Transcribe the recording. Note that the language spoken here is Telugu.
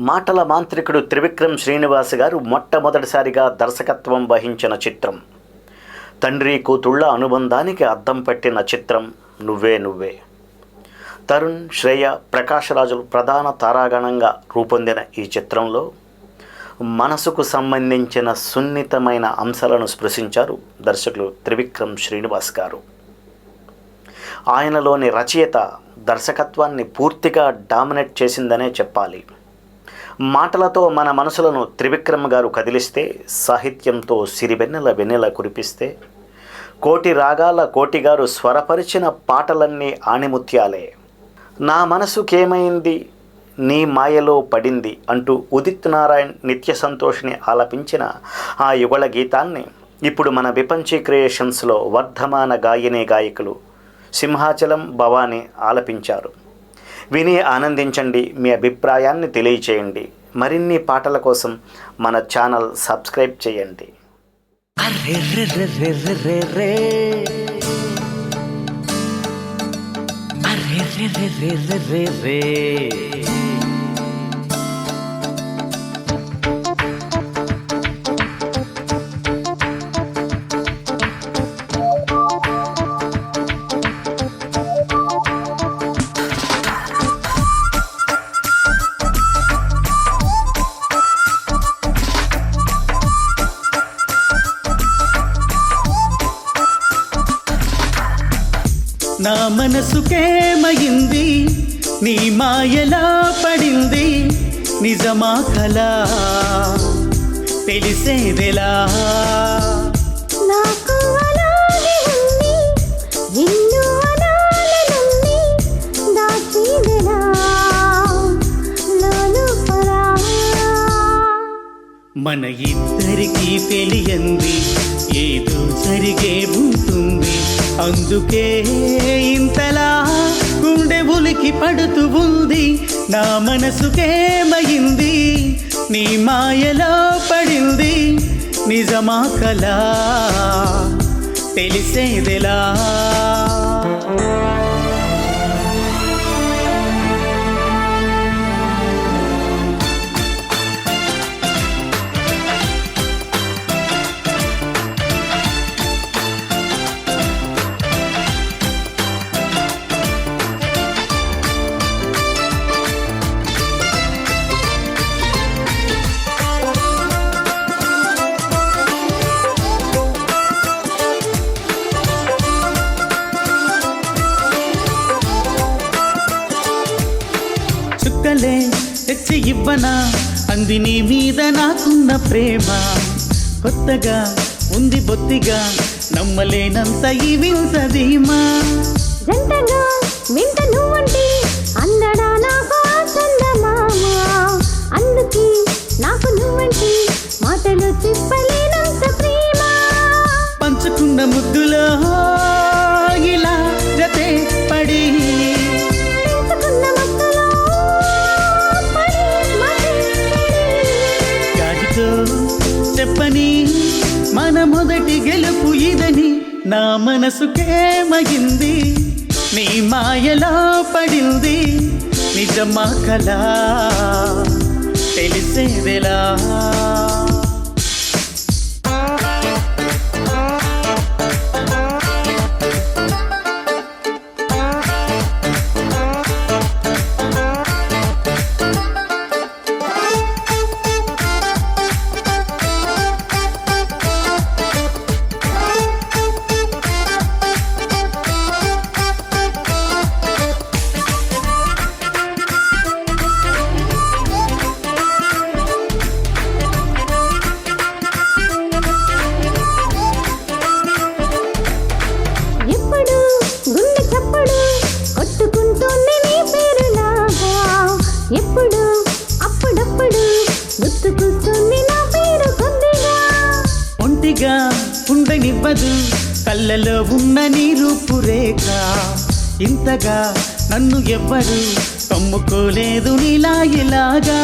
మాటల మాంత్రికుడు త్రివిక్రమ్ శ్రీనివాస్ గారు మొట్టమొదటిసారిగా దర్శకత్వం వహించిన చిత్రం. తండ్రి కూతుళ్ళ అనుబంధానికి అద్దం పట్టిన చిత్రం నువ్వే నువ్వే. తరుణ్ శ్రేయ ప్రకాశరాజులు ప్రధాన తారాగణంగా రూపొందిన ఈ చిత్రంలో మనసుకు సంబంధించిన సున్నితమైన అంశాలను స్పృశించారు దర్శకులు త్రివిక్రమ్ శ్రీనివాస్ గారు. ఆయనలోని రచయిత దర్శకత్వాన్ని పూర్తిగా డామినేట్ చేసిందనే చెప్పాలి. మాటలతో మన మనసులను త్రివిక్రమ్ గారు కదిలిస్తే సాహిత్యంతో సిరివెన్నెల వెన్నెల కురిపిస్తే కోటి రాగాల కోటిగారు స్వరపరిచిన పాటలన్నీ ఆణిముత్యాలే. నా మనసుకేమైంది? నీ మాయలో పడింది అంటూ ఉదిత్ నారాయణ్ నిత్య సంతోష్ని ఆలపించిన ఆ యుగళ గీతాన్ని ఇప్పుడు మన విపంచి క్రియేషన్స్లో వర్ధమాన గాయనే గాయకులు సింహాచలం భవానీ ఆలపించారు. విని ఆనందించండి మీ అభిప్రాయాన్ని తెలియచేయండి. మరిన్ని పాటల కోసం మన ఛానల్ సబ్స్క్రైబ్ చేయండి. అరే రే రే రే రే రే. నా మనసుకేమయింది నీ మాయలా పడింది నిజమా కలా? తెలిసేదెలా? మన ఇద్దరికి తెలియంది ఏదో జరిగే ఉంటుంది. అందుకే ఇంతలా గుండె ఉలికి పడుతూ ఉంది. నా మనసుకేమయింది నీ మాయలో పడింది. నిజమా కలా? తెలిసేదెలా? చుక్కలే తెచ్చి ఇవ్వనా? అంది నీ మీద నాకున్న ప్రేమ. కొత్తగా ఉంది బొత్తిగా నమ్మలేనంత ఈ వింతదీమా జంటగా వింత నువ్వంటే అందడా నా మనసుకేమగింది నీ మాయలా పడింది నిజమా కలా? తెలిసేదెలా ఉండనివ్వదు కళ్ళలో ఉన్న నీ రూపురేఖ ఇంతగా నన్ను ఎవ్వరు కమ్ముకోలేదు నీలా ఇలాగా.